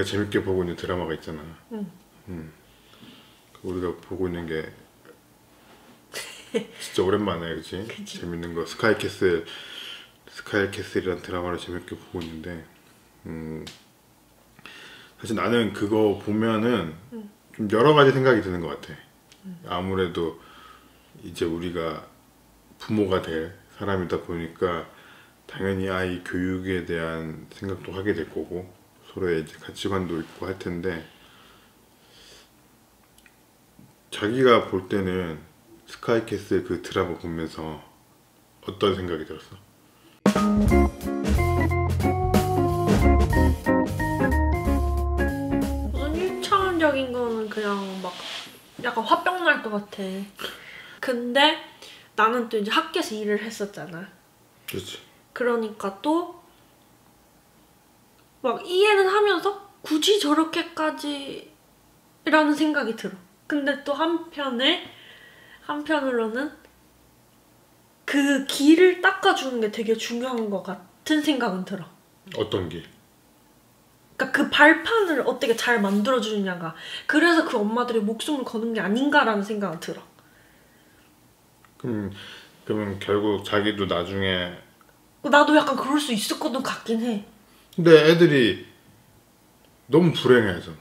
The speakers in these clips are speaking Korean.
우리가 재밌게 보고 있는 드라마가 있잖아. 응. 음. 그 우리가 보고 있는 게 진짜 오랜만에 그치? 그치. 재밌는 거 스카이캐슬 스카이캐슬이라는 드라마를 재밌게 보고 있는데 음, 사실 나는 그거 보면은 좀 여러 가지 생각이 드는 것 같아. 아무래도 이제 우리가 부모가 될 사람이다 보니까 당연히 아이 교육에 대한 생각도 하게 될 거고 서로의 이제 가치관도 있고 할 텐데 자기가 볼 때는 스카이캐슬 그 드라마 보면서 어떤 생각이 들었어? 우선 1차원적인 거는 그냥 막 약간 화병 날 것 같아. 근데 나는 또 이제 학교에서 일을 했었잖아. 그렇지. 그러니까 또 막 이해는 하면서 굳이 저렇게까지 라는 생각이 들어. 근데 또 한편에 한편으로는 그 길을 닦아주는 게 되게 중요한 것 같은 생각은 들어. 어떤 길? 그러니까 그 발판을 어떻게 잘 만들어주느냐가 그래서 그 엄마들이 목숨을 거는 게 아닌가라는 생각은 들어. 그럼 그러면 결국 자기도 나중에 나도 약간 그럴 수 있을 거든 같긴 해. 근데 애들이 너무 불행해서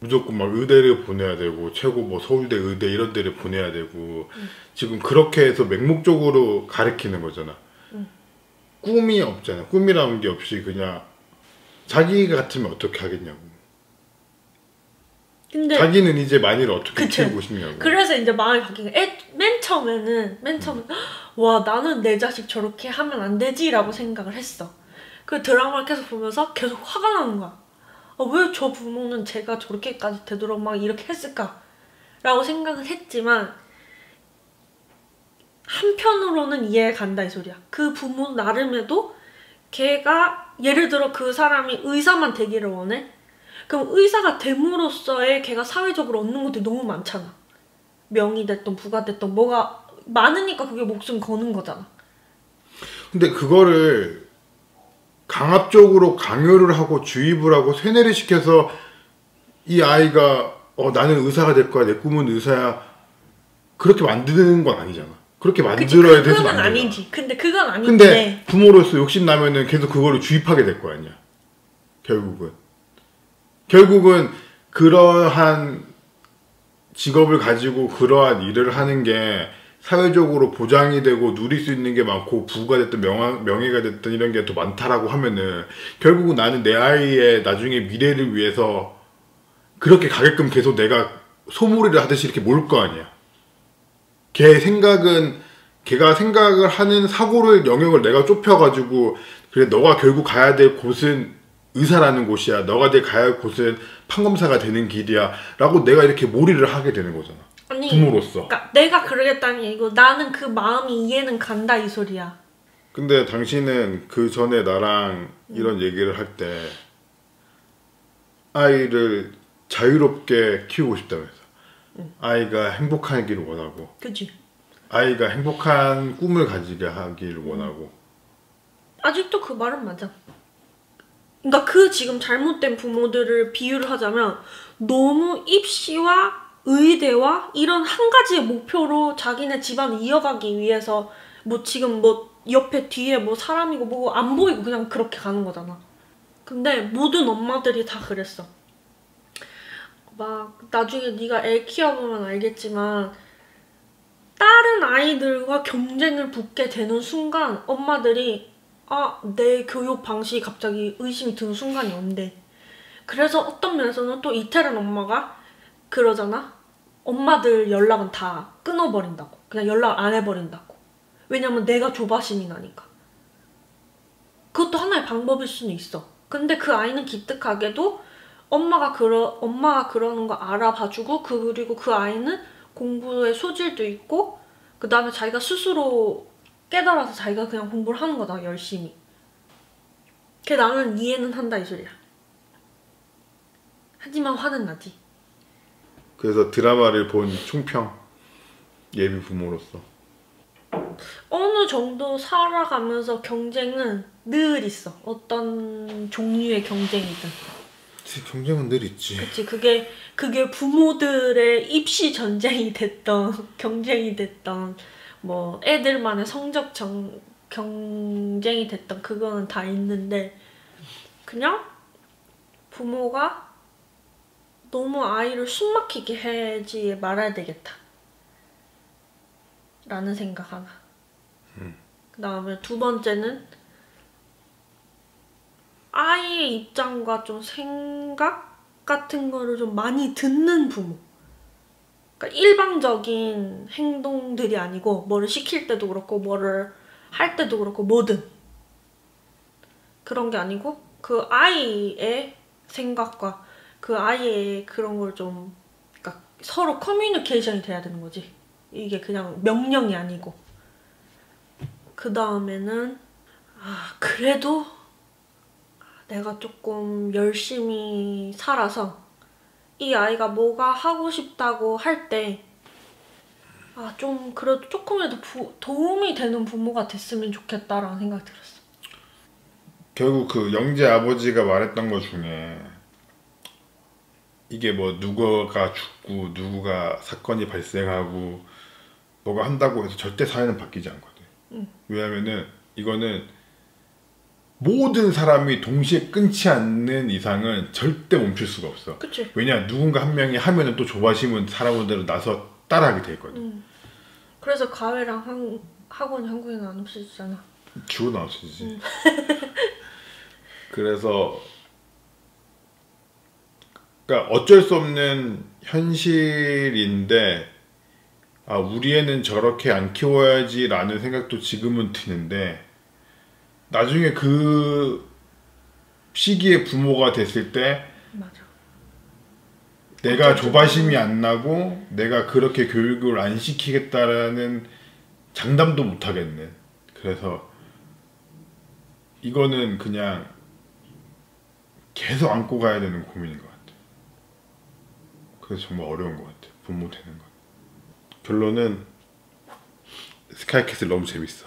무조건 막 의대를 보내야 되고 최고 뭐 서울대 의대 이런 데를 보내야 되고 지금 그렇게 해서 맹목적으로 가르치는 거잖아. 꿈이 없잖아. 꿈이라는 게 없이 그냥 자기 같으면 어떻게 하겠냐고. 근데 자기는 이제 만일 어떻게 그쵸. 키우고 싶냐고. 그래서 이제 마음이 바뀐 게, 애, 맨 처음에는, 맨 처음에, 와, 나는 내 자식 저렇게 하면 안 되지라고 생각을 했어. 그 드라마를 계속 보면서 계속 화가 나는 거야. 아, 왜저 부모는 제가 저렇게까지 되도록 막 이렇게 했을까? 라고 생각을 했지만, 한편으로는 이해가 간다 이 소리야. 그 부모 나름에도 걔가 예를 들어 그 사람이 의사만 되기를 원해? 그럼 의사가 됨으로써의 걔가 사회적으로 얻는 것들이 너무 많잖아. 명이 됐던 부가 됐던 뭐가 많으니까 그게 목숨 거는 거잖아. 근데 그거를 강압적으로 강요를 하고 주입을 하고 세뇌를 시켜서 이 아이가 어 나는 의사가 될 거야 내 꿈은 의사야 그렇게 만드는 건 아니잖아 그렇게 만들어야 돼서 그건. 아니지. 근데 그건 아닌데. 근데 부모로서 욕심 나면은 계속 그거를 주입하게 될 거 아니야 결국은 결국은 그러한 직업을 가지고 그러한 일을 하는 게 사회적으로 보장이 되고 누릴 수 있는 게 많고 부가 됐든 명예, 명예가 됐든 이런 게 더 많다라고 하면은 결국은 나는 내 아이의 나중에 미래를 위해서 그렇게 가게끔 계속 내가 소몰이를 하듯이 이렇게 몰 거 아니야. 걔 생각은 걔가 생각을 하는 사고를 영역을 내가 좁혀가지고 그래 너가 결국 가야 될 곳은 의사라는 곳이야. 너가 내 가야 할 곳은 판검사가 되는 길이야 라고 내가 이렇게 몰이를 하게 되는 거잖아. 아니, 부모로서. 그러니까 내가 그러겠다는 게 아니고 나는 그 마음이 이해는 간다 이 소리야. 근데 당신은 그 전에 나랑 이런 얘기를 할 때 아이를 자유롭게 키우고 싶다면서 아이가 행복하기를 원하고 그지? 아이가 행복한 꿈을 가지게 하기를 원하고 아직도 그 말은 맞아. 그러니까 그 지금 잘못된 부모들을 비유를 하자면 너무 입시와 의대와 이런 한 가지의 목표로 자기네 집안을 이어가기 위해서 뭐 지금 뭐 옆에 뒤에 뭐 사람이고 뭐고 안 보이고 그냥 그렇게 가는 거잖아. 근데 모든 엄마들이 다 그랬어. 막 나중에 네가 애 키워보면 알겠지만 다른 아이들과 경쟁을 붙게 되는 순간 엄마들이 아, 내 교육 방식이 갑자기 의심이 드는 순간이 온대. 그래서 어떤 면에서는 또 이태른 엄마가 그러잖아. 엄마들 연락은 다 끊어버린다고. 그냥 연락 안 해버린다고. 왜냐면 내가 조바심이 나니까. 그것도 하나의 방법일 수는 있어. 근데 그 아이는 기특하게도 엄마가 그러 엄마가 그러는 거 알아봐주고 그 그리고 그 아이는 공부에 소질도 있고 그 다음에 자기가 스스로 깨달아서 자기가 그냥 공부를 하는 거다 열심히. 걔 나는 이해는 한다 이 소리야. 하지만 화는 나지. 그래서 드라마를 본 총평 예비 부모로서 어느 정도 살아가면서 경쟁은 늘 있어. 어떤 종류의 경쟁이든. 경쟁은 늘 있지. 그치 그게 그게 부모들의 입시 전쟁이 됐던 경쟁이 됐던 뭐 애들만의 성적 정, 경쟁이 됐던 그거는 다 있는데 그냥 부모가 너무 아이를 숨막히게 하지 말아야 되겠다. 라는 생각 하나. 그 다음에 두 번째는 아이의 입장과 좀 생각 같은 거를 좀 많이 듣는 부모. 그러니까 일방적인 행동들이 아니고 뭐를 시킬 때도 그렇고 뭐를 할 때도 그렇고 뭐든 그런 게 아니고 그 아이의 생각과 그 아이의 그런 걸좀 그러니까 서로 커뮤니케이션이 돼야 되는 거지. 이게 그냥 명령이 아니고. 그 다음에는 아 그래도 내가 조금 열심히 살아서 이 아이가 뭐가 하고 싶다고 할 때, 아, 좀, 그래도 조금이라도 부, 도움이 되는 부모가 됐으면 좋겠다라는 생각이 들었어. 결국 그 영재 아버지가 말했던 것 중에 이게 뭐 누구가 죽고 누구가 사건이 발생하고 뭐가 한다고 해서 절대 사회는 바뀌지 않거든. 응. 왜냐면은 이거는 모든 사람이 동시에 끊지 않는 이상은 절대 멈출 수가 없어. 그치? 왜냐 누군가 한 명이 하면은 또 조바심은 사람들로 나서 따라하게 돼 있거든. 응. 그래서 가회랑 한, 학원 한국에는 안 없어지잖아. 주로 나왔지. 그래서 그러니까 어쩔 수 없는 현실인데 아 우리 애는 저렇게 안 키워야지 라는 생각도 지금은 드는데 나중에 그 시기에 부모가 됐을 때 맞아. 내가 조바심이 안 나고 내가 그렇게 교육을 안 시키겠다라는 장담도 못 하겠네. 그래서 이거는 그냥 계속 안고 가야 되는 고민인 것 같아. 그래서 정말 어려운 것 같아. 부모 되는 건. 결론은 스카이캐슬 너무 재밌어.